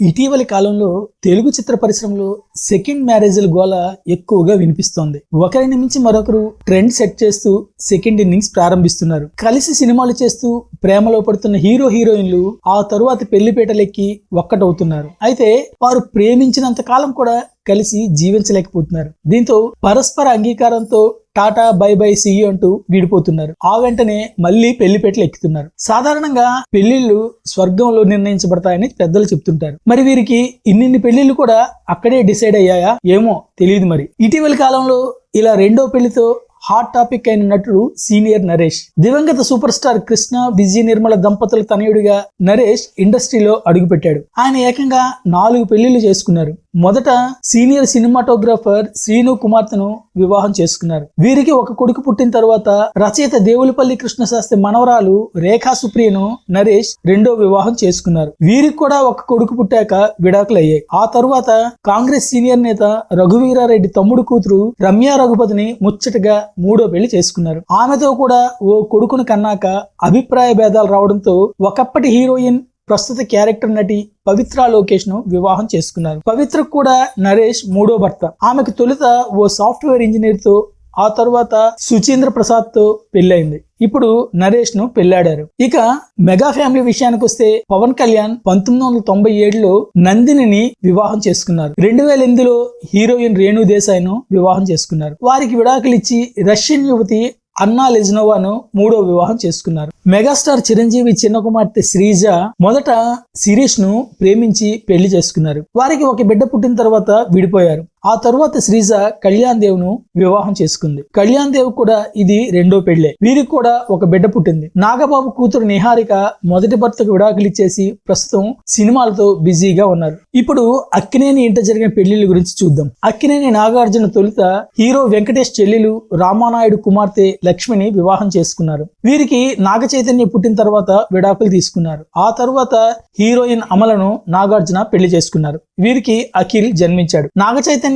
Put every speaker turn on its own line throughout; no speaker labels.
ఇటీవలి కాలంలో తెలుగు చిత్ర పరిశ్రమలో సెకండ్ మ్యారేజ్ల గోల ఎక్కువగా వినిపిస్తోంది. ఒకరిని మించి మరొకరు ట్రెండ్ సెట్ చేస్తూ సెకండ్ ఇన్నింగ్స్ ప్రారంభిస్తున్నారు. కలిసి సినిమాలు చేస్తూ ప్రేమలో పడుతున్న హీరో హీరోయిన్లు ఆ తరువాత పెళ్ళిపేటలెక్కి ఒక్కటవుతున్నారు. అయితే వారు ప్రేమించినంత కాలం కూడా కలిసి జీవించలేకపోతున్నారు. దీంతో పరస్పర అంగీకారంతో టాటా బై బై సీ అంటూ విడిపోతున్నారు. ఆ వెంటనే మళ్ళీ పెళ్ళిపేటలు ఎక్కుతున్నారు. సాధారణంగా పెళ్ళిళ్ళు స్వర్గంలో నిర్ణయించబడతాయని పెద్దలు చెప్తుంటారు. మరి వీరికి ఇన్నిన్ని పెళ్ళిళ్ళు కూడా అక్కడే డిసైడ్ అయ్యాయా? ఏమో తెలియదు మరి. ఇటీవలి కాలంలో ఇలా రెండో పెళ్ళితో హాట్ టాపిక్ అయిన నటుడు సీనియర్ నరేష్. దివంగత సూపర్ స్టార్ కృష్ణ విజయ నిర్మల దంపతుల తనయుడిగా నరేష్ ఇండస్ట్రీలో అడుగుపెట్టాడు. ఆయన ఏకంగా నాలుగు పెళ్ళిళ్ళు చేసుకున్నారు. మొదట సీనియర్ సినిమాటోగ్రాఫర్ శ్రీను కుమార్తెను వివాహం చేసుకున్నారు. వీరికి ఒక కొడుకు పుట్టిన తర్వాత రచయిత దేవులపల్లి కృష్ణశాస్త్రి మనవరాలు రేఖా సుప్రియను నరేష్ రెండో వివాహం చేసుకున్నారు. వీరికి కూడా ఒక కొడుకు పుట్టాక విడాకులయ్యాయి. ఆ తరువాత కాంగ్రెస్ సీనియర్ నేత రఘువీరారెడ్డి తమ్ముడు కూతురు రమ్య రఘుపతిని ముచ్చటగా మూడో పెళ్ళి చేసుకున్నారు. ఆమెతో కూడా ఓ కొడుకును కన్నాక అభిప్రాయ భేదాలు రావడంతో ఒకప్పటి హీరోయిన్ ప్రస్తుత క్యారెక్టర్ నటి పవిత్ర లోకేష్ను వివాహం చేసుకున్నారు. పవిత్ర కూడా నరేష్ మూడో భర్త. ఆమెకు తొలుత ఓ సాఫ్ట్వేర్ ఇంజనీర్తో ఆ తర్వాత సుచీంద్ర ప్రసాద్తో పెళ్ళైంది ఇప్పుడు నరేష్ను పెళ్ళాడారు ఇక మెగా ఫ్యామిలీ విషయానికి వస్తే పవన్ కళ్యాణ్ పంతొమ్మిది వందల తొంభై ఏడులో నందినిని వివాహం చేసుకున్నారు. రెండు వేల ఎనిమిదిలో హీరోయిన్ రేణు దేశాయ్ను వివాహం చేసుకున్నారు. వారికి విడాకులు ఇచ్చి రష్యన్ యువతి అన్నా లెజ్నోవాను మూడో వివాహం చేసుకున్నారు. మెగాస్టార్ చిరంజీవి చిన్న కుమార్తె శ్రీజ మొదట శిరీష్ను ప్రేమించి పెళ్ళి చేసుకున్నారు. వారికి ఒక బిడ్డ పుట్టిన తర్వాత విడిపోయారు. ఆ తరువాత శ్రీజ కళ్యాణ్ దేవ్ను వివాహం చేసుకుంది. కళ్యాణ్ దేవ్ కూడా ఇది రెండో పెళ్ళే వీరికి కూడా ఒక బిడ్డ పుట్టింది. నాగబాబు కూతురు నిహారిక మొదటి భర్తకు విడాకులు ఇచ్చేసి ప్రస్తుతం సినిమాలతో బిజీగా ఉన్నారు. ఇప్పుడు అక్కినేని ఇంట జరిగిన పెళ్ళిళ్ళ గురించి చూద్దాం. అక్కినేని నాగార్జున తొలుత హీరో వెంకటేష్ చెల్లెలు రామానాయుడు కుమార్తె లక్ష్మిని వివాహం చేసుకున్నారు. వీరికి నాగ చైతన్య పుట్టిన తర్వాత విడాకులు తీసుకున్నారు. ఆ తర్వాత హీరోయిన్ అమలను నాగార్జున పెళ్ళి చేసుకున్నారు. వీరికి అఖిల్ జన్మించాడు. నాగ చైతన్య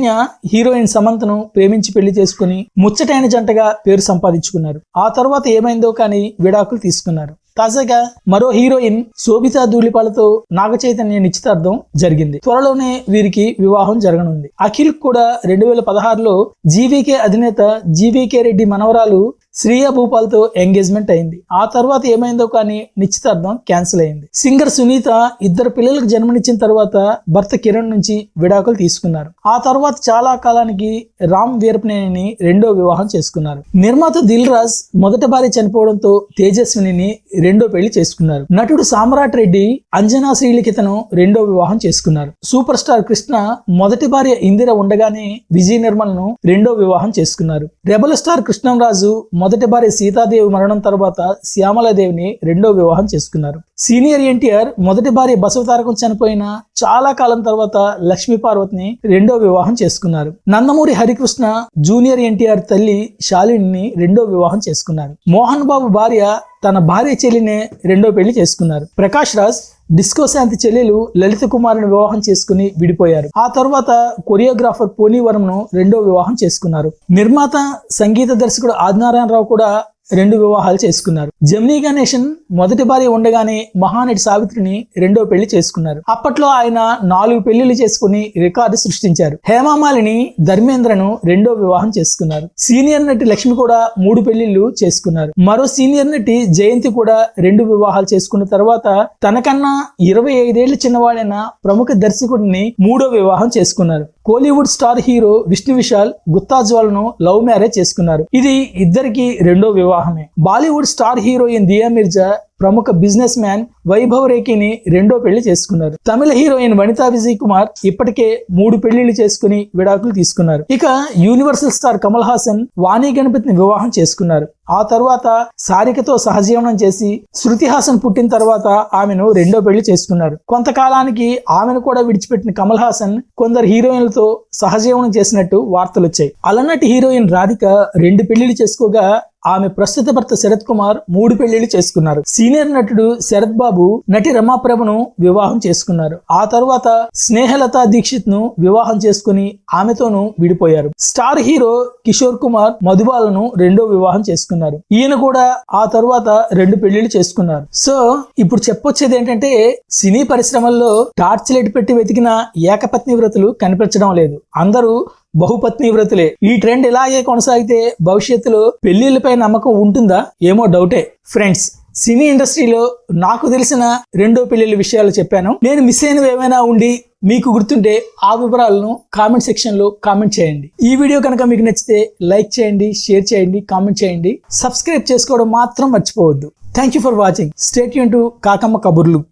హీరోయిన్ సమంతను ప్రేమించి పెళ్ళి చేసుకుని ముచ్చటైన జంటగా పేరు సంపాదించుకున్నారు. ఆ తర్వాత ఏమైందో కానీ విడాకులు తీసుకున్నారు. తాజాగా మరో హీరోయిన్ శోభితా ధూళిపాలతో నాగ చైతన్య నిశ్చితార్థం జరిగింది. త్వరలోనే వీరికి వివాహం జరగనుంది. అఖిల్ కూడా రెండు వేల పదహారులో జీవీకే అధినేత జీవీకే రెడ్డి మనవరాలు శ్రీయ భూపాల్తో ఎంగేజ్మెంట్ అయింది. ఆ తర్వాత ఏమైందో కానీ నిశ్చితార్థం క్యాన్సిల్ అయింది. సింగర్ సునీత ఇద్దరు పిల్లలకు జన్మనిచ్చిన తర్వాత భర్త కిరణ్ నుంచి విడాకులు తీసుకున్నారు. ఆ తర్వాత చాలా కాలానికి రామ్ వీరపనేని రెండో వివాహం చేసుకున్నారు. నిర్మాత దిల్ రాజ్ మొదటి భార్య చనిపోవడంతో తేజస్విని రెండో పెళ్ళి చేసుకున్నారు. నటుడు సామ్రాట్ రెడ్డి అంజనా శ్రీలిఖితను రెండో వివాహం చేసుకున్నారు. సూపర్ స్టార్ కృష్ణ మొదటి భార్య ఇందిర ఉండగానే విజయ నిర్మల్ను రెండో వివాహం చేసుకున్నారు. రెబల్ స్టార్ కృష్ణంరాజు మొదటి భార్య సీతాదేవి మరణం తర్వాత శ్యామలాదేవిని రెండో వివాహం చేసుకున్నారు. సీనియర్ ఎన్టీఆర్ మొదటి భార్య బసవతారకం చనిపోయిన చాలా కాలం తర్వాత లక్ష్మీ పార్వతిని రెండో వివాహం చేసుకున్నారు. నందమూరి హరికృష్ణ జూనియర్ ఎన్టీఆర్ తల్లి శాలిని రెండో వివాహం చేసుకున్నారు. మోహన్ బాబు భార్య తన భార్య చెల్లినే రెండో పెళ్ళి చేసుకున్నారు. ప్రకాష్ రాజ్ డిస్కో శాంతి చెల్లెలు లలిత కుమార్ని వివాహం చేసుకుని విడిపోయారు. ఆ తర్వాత కొరియోగ్రాఫర్ పోనీవరంను రెండో వివాహం చేసుకున్నారు. నిర్మాత సంగీత దర్శకుడు ఆదినారాయణరావు కూడా రెండు వివాహాలు చేసుకున్నారు. జమినీ గణేషన్ మొదటి భార్య ఉండగానే మహానటి సావిత్రిని రెండో పెళ్ళి చేసుకున్నారు. అప్పట్లో ఆయన నాలుగు పెళ్ళిళ్ళు చేసుకుని రికార్డు సృష్టించారు. హేమామాలిని ధర్మేంద్రను రెండో వివాహం చేసుకున్నారు. సీనియర్ నటి లక్ష్మి కూడా మూడు పెళ్ళిళ్ళు చేసుకున్నారు. మరో సీనియర్ నటి జయంతి కూడా రెండు వివాహాలు చేసుకున్న తర్వాత తనకన్నా ఇరవై ఐదేళ్ళ చిన్నవాడైన ప్రముఖ దర్శకుడిని మూడో వివాహం చేసుకున్నారు. Kollywood star hero Vishnu Vishal Gutta జ్వాలను love marriage చేసుకున్నారు. ఇది ఇద్దరికి రెండో వివాహమే. Bollywood star heroine Dia Mirza ప్రముఖ బిజినెస్ మ్యాన్ వైభవ్ రేఖిని రెండో పెళ్ళి చేసుకున్నారు. తమిళ హీరోయిన్ వనితా విజయ్ కుమార్ ఇప్పటికే మూడు పెళ్ళిళ్ళు చేసుకుని విడాకులు తీసుకున్నారు. ఇక యూనివర్సల్ స్టార్ కమల్ హాసన్ వాణి గణపతిని వివాహం చేసుకున్నారు. ఆ తర్వాత సారికతో సహజీవనం చేసి శృతి హాసన్ పుట్టిన తర్వాత ఆమెను రెండో పెళ్ళి చేసుకున్నారు. కొంతకాలానికి ఆమెను కూడా విడిచిపెట్టిన కమల్ హాసన్ కొందరు హీరోయిన్లతో సహజీవనం చేసినట్టు వార్తలు వచ్చాయి. అలనాటి హీరోయిన్ రాధిక రెండు పెళ్ళిళ్ళు చేసుకోగా ఆమె ప్రస్తుత భర్త శరత్ కుమార్ మూడు పెళ్ళిళ్ళు చేసుకున్నారు. సీనియర్ నటుడు శరత్ బాబు నటి రమాప్రభను వివాహం చేసుకున్నారు. ఆ తర్వాత స్నేహలతా దీక్షిత్ను వివాహం చేసుకుని ఆమెతోనూ విడిపోయారు. స్టార్ హీరో కిషోర్ కుమార్ మధుబాలను రెండో వివాహం చేసుకున్నారు. ఈయన కూడా ఆ తర్వాత రెండు పెళ్ళిళ్ళు చేసుకున్నారు. సో ఇప్పుడు చెప్పొచ్చేది ఏంటంటే సినీ పరిశ్రమల్లో టార్చ్ లైట్ పెట్టి వెతికిన ఏకపత్ని వ్రతులు కనిపించడం లేదు. అందరూ బహుపత్ని వ్రతులే ఈ ట్రెండ్ ఇలాగే కొనసాగితే భవిష్యత్తులో పెళ్ళిళ్ళపై నమ్మకం ఉంటుందా? ఏమో డౌటే. ఫ్రెండ్స్ సినీ ఇండస్ట్రీలో నాకు తెలిసిన రెండో పెళ్ళిళ్ళ విషయాలు చెప్పాను. నేను మిస్ అయినవి ఏమైనా ఉండి మీకు గుర్తుంటే ఆ వివరాలను కామెంట్ సెక్షన్లో కామెంట్ చేయండి. ఈ వీడియో కనుక మీకు నచ్చితే లైక్ చేయండి షేర్ చేయండి కామెంట్ చేయండి. సబ్స్క్రైబ్ చేసుకోవడం మాత్రం మర్చిపోవద్దు. Thank you for watching stay Yoon to Kakamma కబుర్లు